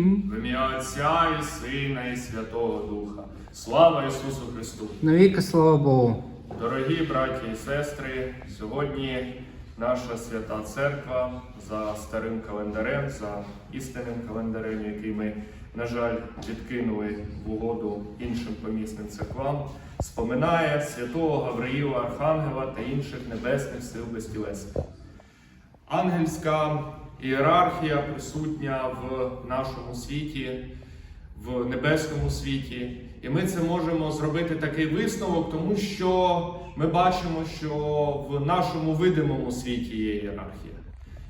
В ім'я Отця і Сина, і Святого Духа. Слава Ісусу Христу! Навіки слава Богу. Дорогі браті і сестри, сьогодні наша свята церква за старим календарем, за істинним календарем, який ми, на жаль, відкинули в угоду іншим помісним церквам, споминає святого Гавриїла Архангела та інших небесних сил безтілесних. Ангельська ієрархія присутня в нашому світі, в небесному світі. І ми це можемо зробити такий висновок, тому що ми бачимо, що в нашому видимому світі є ієрархія.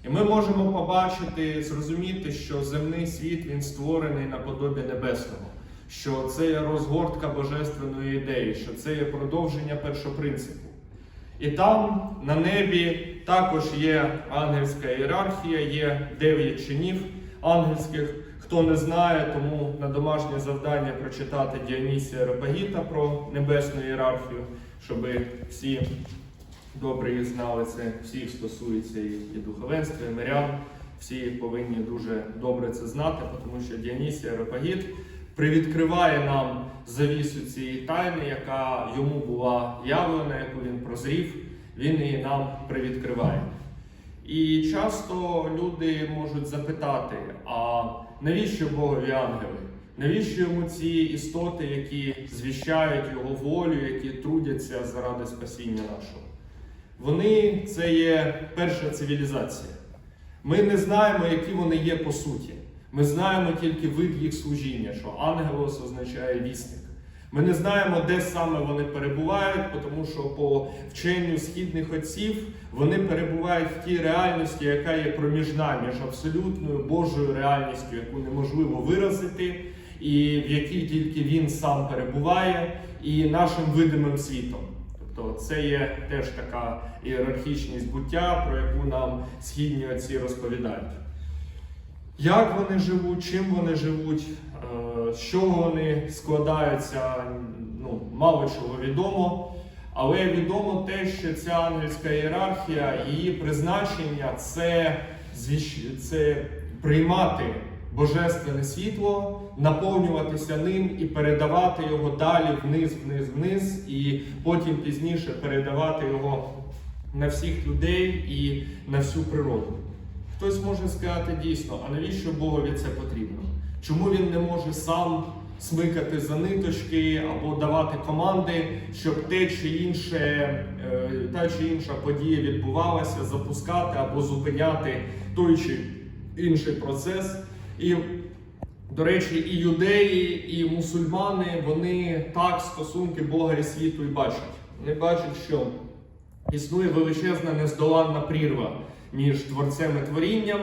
І ми можемо побачити, зрозуміти, що земний світ він створений наподобі небесного, що це є розгортка божественної ідеї, що це є продовження першопринципу. І там на небі також є ангельська ієрархія, є дев'ять чинів ангельських. Хто не знає, тому на домашнє завдання прочитати Діонісія Репагіта про небесну ієрархію, щоб всі добре їх знали. Це всіх стосується і, духовенства, і мирян. Всі повинні дуже добре це знати, тому що Діонісія Репагіт привідкриває нам завісу цієї тайни, яка йому була явлена, яку він прозрів, він її нам привідкриває. І часто люди можуть запитати: а навіщо Богові ангели? Навіщо йому ці істоти, які звіщають його волю, які трудяться заради спасіння нашого? Вони це є перша цивілізація. Ми не знаємо, які вони є по суті. Ми знаємо тільки вид їх служіння, що ангелос означає вісник. Ми не знаємо, де саме вони перебувають, тому що по вченню східних отців вони перебувають в тій реальності, яка є проміжна між абсолютною Божою реальністю, яку неможливо виразити, і в якій тільки він сам перебуває, і нашим видимим світом. Тобто це є теж така ієрархічність буття, про яку нам східні отці розповідають. Як вони живуть, чим вони живуть, е, з чого вони складаються, ну, мало чого відомо. Але відомо те, що ця ангельська ієрархія, її призначення це, це приймати божественне світло, наповнюватися ним і передавати його далі вниз, вниз, вниз, і потім пізніше передавати його на всіх людей і на всю природу. Хтось може сказати дійсно, а навіщо Богові це потрібно? Чому він не може сам смикати за ниточки або давати команди, щоб те чи інше, е, та чи інша подія відбувалася, запускати або зупиняти той чи інший процес? І, до речі, і юдеї, і мусульмани вони так стосунки Бога і світу і бачать. Вони бачать, що існує величезна нездоланна прірва між творцем і творінням,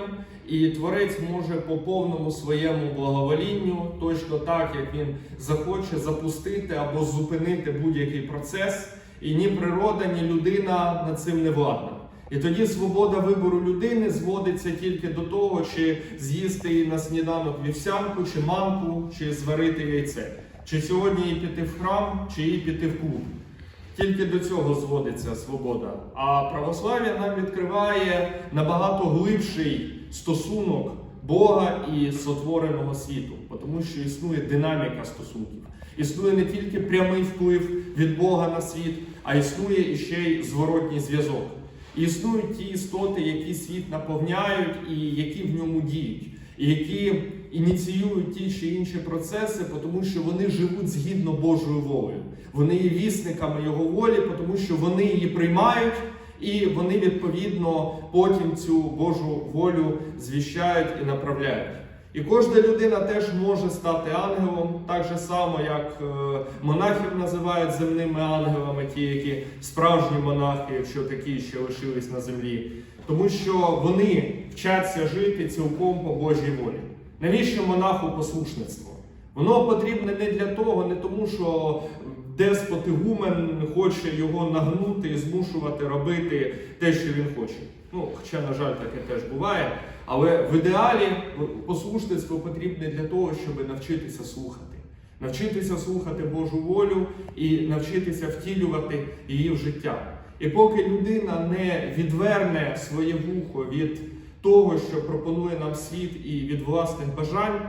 і творець може по повному своєму благоволінню, точно так як він захоче запустити або зупинити будь-який процес, і ні природа, ні людина над цим не владна. І тоді свобода вибору людини зводиться тільки до того, чи з'їсти її на сніданок вівсянку, чи манку, чи зварити яйце, чи сьогодні їй піти в храм, чи їй піти в клуб. Тільки до цього зводиться свобода. А православ'я нам відкриває набагато глибший стосунок Бога і сотвореного світу, тому що існує динаміка стосунків. Існує не тільки прямий вплив від Бога на світ, а існує іще й зворотній зв'язок. Існують ті істоти, які світ наповняють і які в ньому діють, і які ініціюють ті чи інші процеси, тому що вони живуть згідно Божою волею. Вони є вісниками його волі, тому що вони її приймають, і вони відповідно потім цю Божу волю звіщають і направляють. І кожна людина теж може стати ангелом, так же само, як е, монахів називають земними ангелами, ті, які справжні монахи, якщо такі ще лишились на землі, тому що вони вчаться жити цілком по Божій волі. Навіщо монаху послушництво? Воно потрібне не для того, не тому, що деспот гумен хоче його нагнути і змушувати робити те, що він хоче. Ну, хоча, на жаль, таке теж буває. Але в ідеалі послушництво потрібне для того, щоб навчитися слухати. Навчитися слухати Божу волю і навчитися втілювати її в життя. І поки людина не відверне своє вухо від того, що пропонує нам світ, і від власних бажань,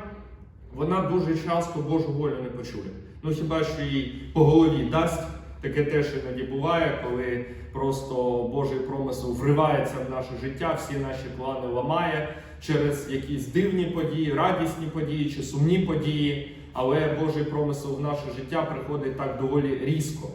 вона дуже часто Божу волю не почує. Ну хіба що їй по голові дасть. Таке теж іноді буває, коли просто Божий промисел вривається в наше життя, всі наші плани ламає через якісь дивні події, радісні події чи сумні події. Але Божий промисел в наше життя приходить так доволі різко.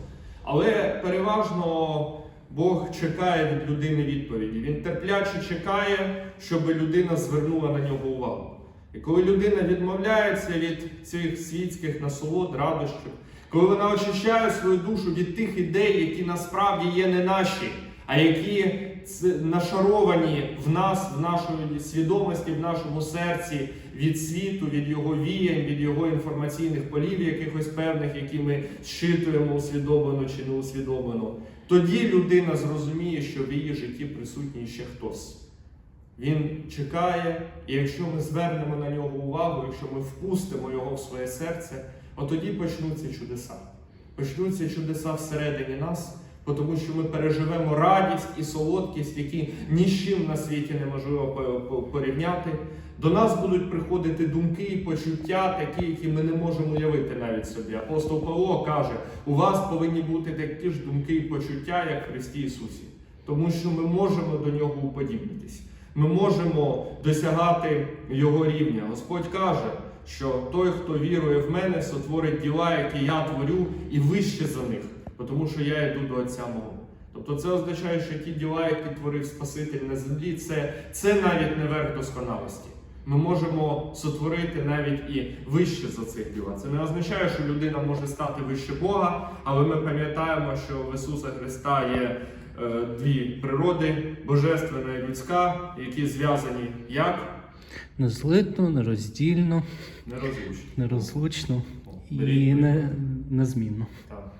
Але переважно Бог чекає від людини відповіді. Він терпляче чекає, щоб людина звернула на нього увагу. І коли людина відмовляється від цих світських насолод, радощів, коли вона очищає свою душу від тих ідей, які насправді є не наші, а які нашаровані в нас, в нашій свідомості, в нашому серці від світу, від його віянь, від його інформаційних полів, якихось певних, які ми щитуємо усвідомлено чи не усвідомлено, тоді людина зрозуміє, що в її житті присутній ще хтось. Він чекає, і якщо ми звернемо на нього увагу, якщо ми впустимо його в своє серце, от тоді почнуться чудеса. Почнуться чудеса всередині нас, тому що ми переживемо радість і солодкість, які ні з чим на світі неможливо по- по- порівняти. До нас будуть приходити думки і почуття, такі, які ми не можемо уявити навіть собі. Апостол Павло каже: у вас повинні бути такі ж думки і почуття, як в Христі Ісусі, тому що ми можемо до нього уподібнитись. Ми можемо досягати Його рівня. Господь каже, що той, хто вірує в мене, сотворить діла, які я творю, і вище за них, тому що я йду до Отця мого. Тобто це означає, що ті діла, які творив Спаситель на землі, це, це навіть не верх досконалості. Ми можемо сотворити навіть і вище за цих діла. Це не означає, що людина може стати вище Бога, але ми пам'ятаємо, що в Ісуса Христа є е, дві природи божественна і людська, які зв'язані як Незлитно, нероздільно, нерозлучні. нерозлучно і не, незмінно. Так.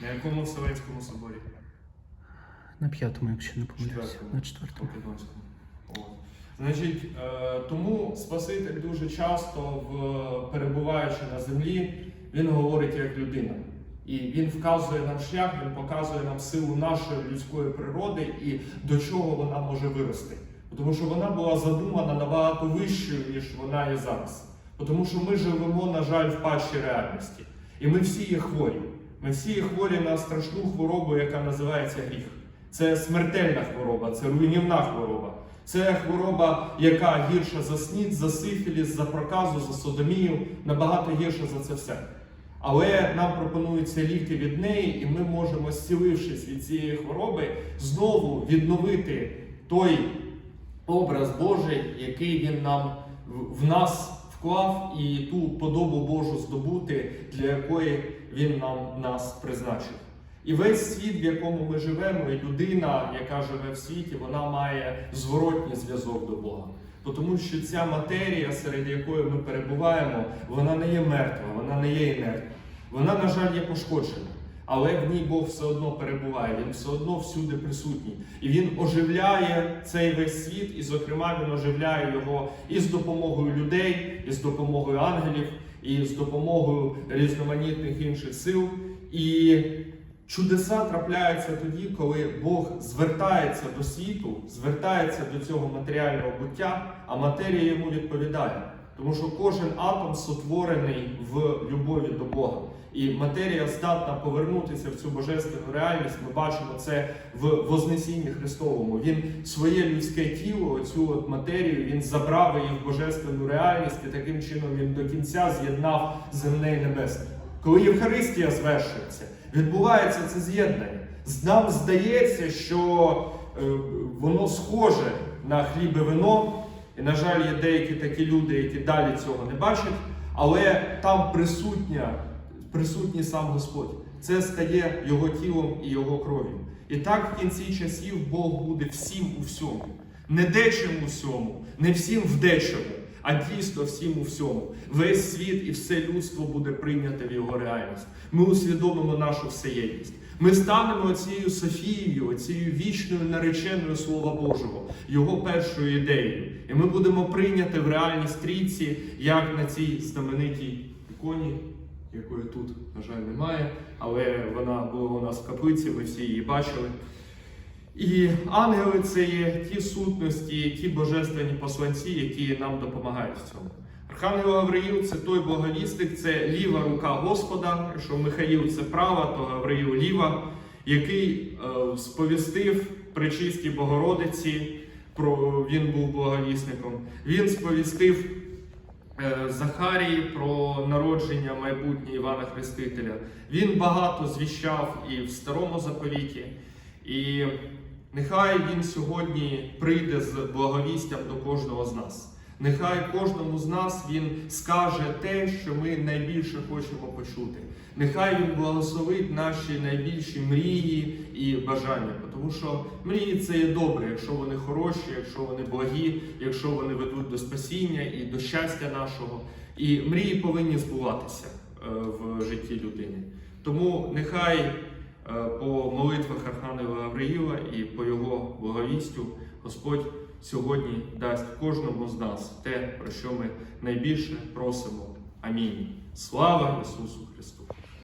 На якому Вселенському соборі? На п'ятому, якщо не помиляюся. Четвертому. На четвертому. Македонському. От. Значить, е, тому Спаситель дуже часто, в, перебуваючи на землі, він говорить як людина. І він вказує нам шлях, він показує нам силу нашої людської природи і до чого вона може вирости. Тому що вона була задумана набагато вищою, ніж вона є зараз. Тому що ми живемо, на жаль, в падшій реальності. І ми всі є хворі. Ми всі хворі на страшну хворобу, яка називається гріх. Це смертельна хвороба, це руйнівна хвороба. Це хвороба, яка гірша за снід, за сифіліс, за проказу, за содомію, набагато гірша за це все. Але нам пропонуються ліки від неї, і ми можемо, зцілившись від цієї хвороби, знову відновити той образ Божий, який він нам в- нас вклав, і ту подобу Божу здобути, для якої він нам нас призначив. І весь світ, в якому ми живемо, і людина, яка живе в світі, вона має зворотній зв'язок до Бога. Тому що ця матерія, серед якої ми перебуваємо, вона не є мертва, вона не є інертна. Вона, на жаль, є пошкоджена. Але в ній Бог все одно перебуває, він все одно всюди присутній. І він оживляє цей весь світ, і, зокрема, він оживляє його і з допомогою людей, і з допомогою ангелів, і з допомогою різноманітних інших сил. І чудеса трапляються тоді, коли Бог звертається до світу, звертається до цього матеріального буття, а матерія йому відповідає. Тому що кожен атом сотворений в любові до Бога. І матерія здатна повернутися в цю божественну реальність. Ми бачимо це в Вознесінні Христовому. Він своє людське тіло, цю от матерію, він забрав її в божественну реальність, і таким чином він до кінця з'єднав земне і небесне. Коли Євхаристія звершується, відбувається це з'єднання. Нам здається, що е, воно схоже на хліб і вино. І, на жаль, є деякі такі люди, які далі цього не бачать, але там присутня, присутній сам Господь. Це стає його тілом і його кров'ю. І так в кінці часів Бог буде всім у всьому. Не дечим у всьому, не всім в дечому, а дійсно всім у всьому. Весь світ і все людство буде прийняте в його реальність. Ми усвідомимо нашу всеєдність. Ми станемо цією Софією, цією вічною нареченою Слова Божого, його першою ідеєю. І ми будемо прийняти в реальність трійці, як на цій знаменитій іконі, якої тут, на жаль, немає, але вона була у нас в каплиці, ви всі її бачили. І ангели це є ті сутності, ті божественні посланці, які нам допомагають в цьому. Архангел Гавриїл це той благовістик, це ліва рука Господа. Якщо Михаїл це права, то Гавриїл ліва, який е, сповістив пречистій Богородиці, про він був благовісником. Він сповістив е, Захарії про народження майбутнє Івана Хрестителя. Він багато звіщав і в старому заповіті. І нехай він сьогодні прийде з благовістям до кожного з нас. Нехай кожному з нас він скаже те, що ми найбільше хочемо почути. Нехай він благословить наші найбільші мрії і бажання. Тому що мрії це є добре, якщо вони хороші, якщо вони благі, якщо вони ведуть до спасіння і до щастя нашого. І мрії повинні збуватися е, в житті людини. Тому нехай е, по молитвах Архангела Гавриїла і по його благовістю Господь сьогодні дасть кожному з нас те, про що ми найбільше просимо. Амінь. Слава Ісусу Христу!